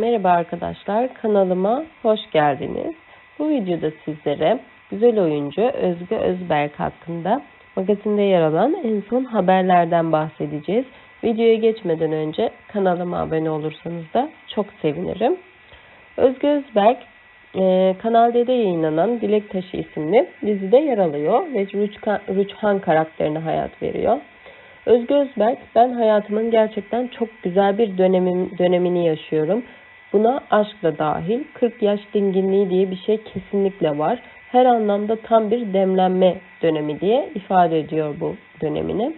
Merhaba arkadaşlar, kanalıma hoş geldiniz. Bu videoda sizlere güzel oyuncu Özge Özberk hakkında magazinde yer alan en son haberlerden bahsedeceğiz. Videoya geçmeden önce kanalıma abone olursanız da çok sevinirim. Özge Özberk e, Kanal D'de yayınlanan Dilek Taşı isimli dizide yer alıyor ve Rüçhan karakterine hayat veriyor. Özge Özberk, ben hayatımın gerçekten çok güzel bir dönemim, dönemini yaşıyorum. Buna aşk da dahil. 40 yaş dinginliği diye bir şey kesinlikle var. Her anlamda tam bir demlenme dönemi diye ifade ediyor bu dönemini.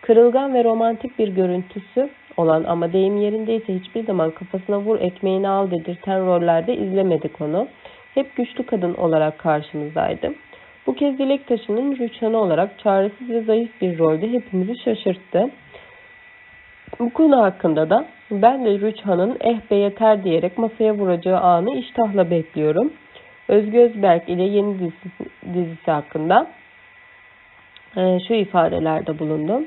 Kırılgan ve romantik bir görüntüsü olan ama deyim yerindeyse hiçbir zaman kafasına vur ekmeğini al dedirten rollerde izlemedik onu. Hep güçlü kadın olarak karşımızdaydı. Bu kez Dilek Taşı'nın Rüçhan'ı olarak çaresiz ve zayıf bir rolde hepimizi şaşırttı. Bu konu hakkında da ben de Rüçhan'ın eh be yeter diyerek masaya vuracağı anı iştahla bekliyorum. Özgü Özberk ile yeni dizisi, dizisi hakkında e, şu ifadelerde bulundum.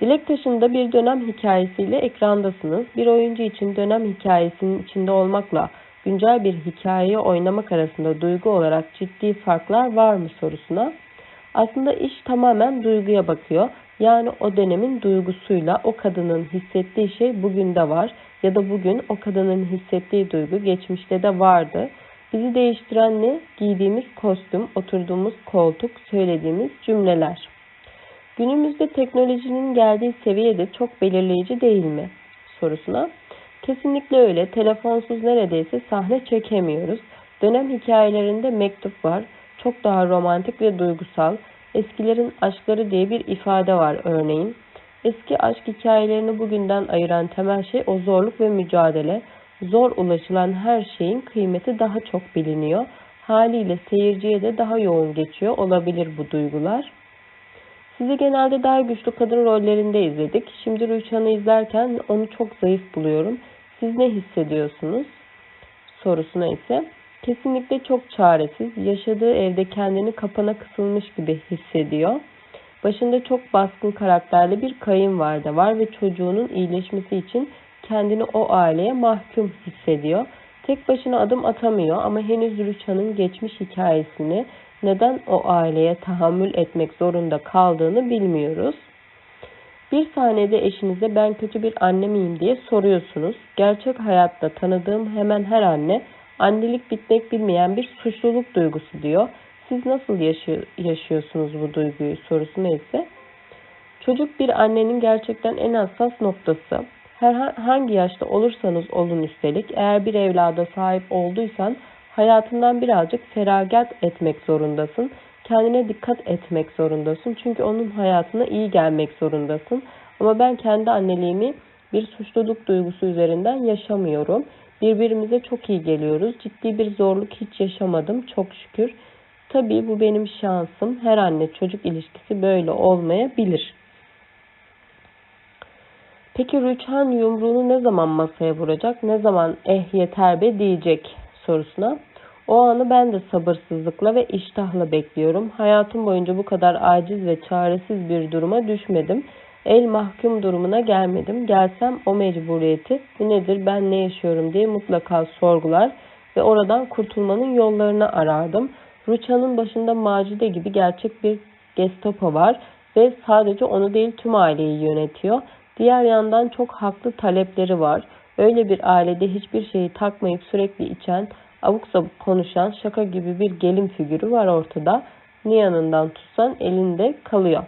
Dilek Taşı'nda bir dönem hikayesiyle ekrandasınız. Bir oyuncu için dönem hikayesinin içinde olmakla güncel bir hikayeyi oynamak arasında duygu olarak ciddi farklar var mı sorusuna aslında iş tamamen duyguya bakıyor. Yani o dönemin duygusuyla o kadının hissettiği şey bugün de var ya da bugün o kadının hissettiği duygu geçmişte de vardı. Bizi değiştiren ne? Giydiğimiz kostüm, oturduğumuz koltuk, söylediğimiz cümleler. Günümüzde teknolojinin geldiği seviyede çok belirleyici değil mi? sorusuna Kesinlikle öyle. Telefonsuz neredeyse sahne çekemiyoruz. Dönem hikayelerinde mektup var. Çok daha romantik ve duygusal. Eskilerin aşkları diye bir ifade var örneğin. Eski aşk hikayelerini bugünden ayıran temel şey o zorluk ve mücadele. Zor ulaşılan her şeyin kıymeti daha çok biliniyor. Haliyle seyirciye de daha yoğun geçiyor olabilir bu duygular. Sizi genelde daha güçlü kadın rollerinde izledik. Şimdi Rüçhan'ı izlerken onu çok zayıf buluyorum. Siz ne hissediyorsunuz? Sorusuna ise kesinlikle çok çaresiz, yaşadığı evde kendini kapana kısılmış gibi hissediyor. Başında çok baskın karakterli bir kayınvalide var ve çocuğunun iyileşmesi için kendini o aileye mahkum hissediyor. Tek başına adım atamıyor ama henüz Rüçhan'ın geçmiş hikayesini neden o aileye tahammül etmek zorunda kaldığını bilmiyoruz. Bir saniyede eşinize ben kötü bir anne miyim diye soruyorsunuz. Gerçek hayatta tanıdığım hemen her anne annelik bitmek bilmeyen bir suçluluk duygusu diyor. Siz nasıl yaşıyorsunuz bu duyguyu sorusuna ise çocuk bir annenin gerçekten en hassas noktası. Her hangi yaşta olursanız olun üstelik eğer bir evlada sahip olduysan hayatından birazcık feragat etmek zorundasın kendine dikkat etmek zorundasın. Çünkü onun hayatına iyi gelmek zorundasın. Ama ben kendi anneliğimi bir suçluluk duygusu üzerinden yaşamıyorum. Birbirimize çok iyi geliyoruz. Ciddi bir zorluk hiç yaşamadım çok şükür. Tabii bu benim şansım. Her anne çocuk ilişkisi böyle olmayabilir. Peki Rüçhan yumruğunu ne zaman masaya vuracak? Ne zaman eh yeter be diyecek sorusuna o anı ben de sabırsızlıkla ve iştahla bekliyorum. Hayatım boyunca bu kadar aciz ve çaresiz bir duruma düşmedim. El mahkum durumuna gelmedim. Gelsem o mecburiyeti bu nedir ben ne yaşıyorum diye mutlaka sorgular ve oradan kurtulmanın yollarını arardım. Ruça'nın başında Macide gibi gerçek bir Gestapo var ve sadece onu değil tüm aileyi yönetiyor. Diğer yandan çok haklı talepleri var. Öyle bir ailede hiçbir şeyi takmayıp sürekli içen, Abuk sabuk konuşan şaka gibi bir gelin figürü var ortada. Ne tutsan elinde kalıyor.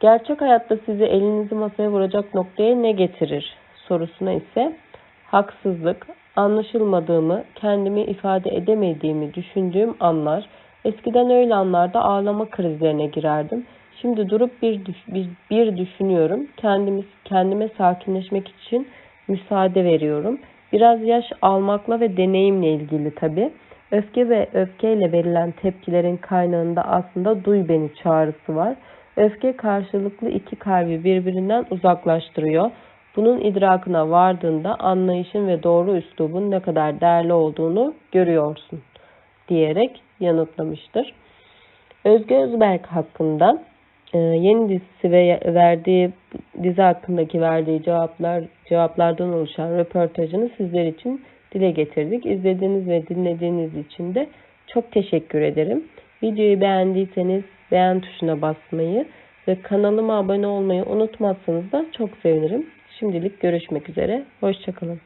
Gerçek hayatta sizi elinizi masaya vuracak noktaya ne getirir sorusuna ise haksızlık, anlaşılmadığımı, kendimi ifade edemediğimi düşündüğüm anlar, eskiden öyle anlarda ağlama krizlerine girerdim. Şimdi durup bir, bir, bir düşünüyorum. Kendimi, kendime sakinleşmek için müsaade veriyorum. Biraz yaş almakla ve deneyimle ilgili tabi. Öfke ve öfkeyle verilen tepkilerin kaynağında aslında duy beni çağrısı var. Öfke karşılıklı iki kalbi birbirinden uzaklaştırıyor. Bunun idrakına vardığında anlayışın ve doğru üslubun ne kadar değerli olduğunu görüyorsun diyerek yanıtlamıştır. Özge Özberk hakkında e, yeni dizisi ve verdiği dizi hakkındaki verdiği cevaplar cevaplardan oluşan röportajını sizler için dile getirdik. İzlediğiniz ve dinlediğiniz için de çok teşekkür ederim. Videoyu beğendiyseniz beğen tuşuna basmayı ve kanalıma abone olmayı unutmazsanız da çok sevinirim. Şimdilik görüşmek üzere. Hoşçakalın.